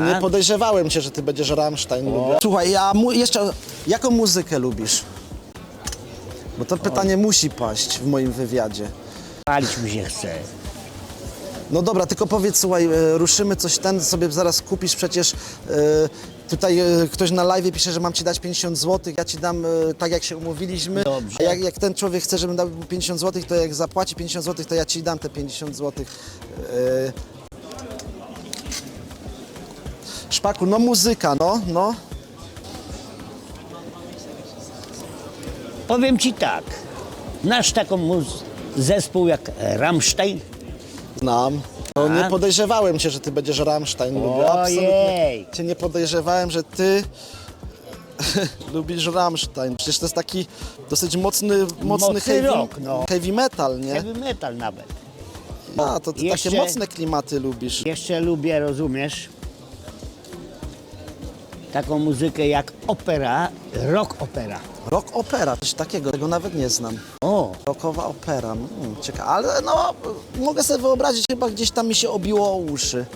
Nie podejrzewałem cię, że ty będziesz Rammstein lubił. Słuchaj, ja mu jeszcze, jaką muzykę lubisz? Bo to pytanie musi paść w moim wywiadzie. Palić mi się chce. No dobra, tylko powiedz, słuchaj, e, ruszymy coś ten, sobie zaraz kupisz przecież. e, Tutaj e, ktoś na live pisze, że mam ci dać 50 zł, ja ci dam e, tak jak się umówiliśmy. Dobrze. A jak, jak ten człowiek chce, żebym dał mu 50 zł, to jak zapłaci 50 zł, to ja ci dam te 50 zł. E, Szpaku, no muzyka, no, no. Powiem ci tak. Nasz taką muz- zespół jak Rammstein. Znam. No nie A? podejrzewałem cię, że ty będziesz Rammstein lubił. Ojej. Cię nie podejrzewałem, że ty lubisz Rammstein. Przecież to jest taki dosyć mocny, mocny, Mocny heavy, rock, no. heavy metal, nie? Heavy metal nawet. A, to ty Jeszcze- takie mocne klimaty lubisz. Jeszcze lubię, rozumiesz, taką muzykę jak opera, rock opera. Rock opera, coś takiego, tego nawet nie znam. O, Rockowa opera, mm, ciekawe, ale no mogę sobie wyobrazić, chyba gdzieś tam mi się obiło o uszy.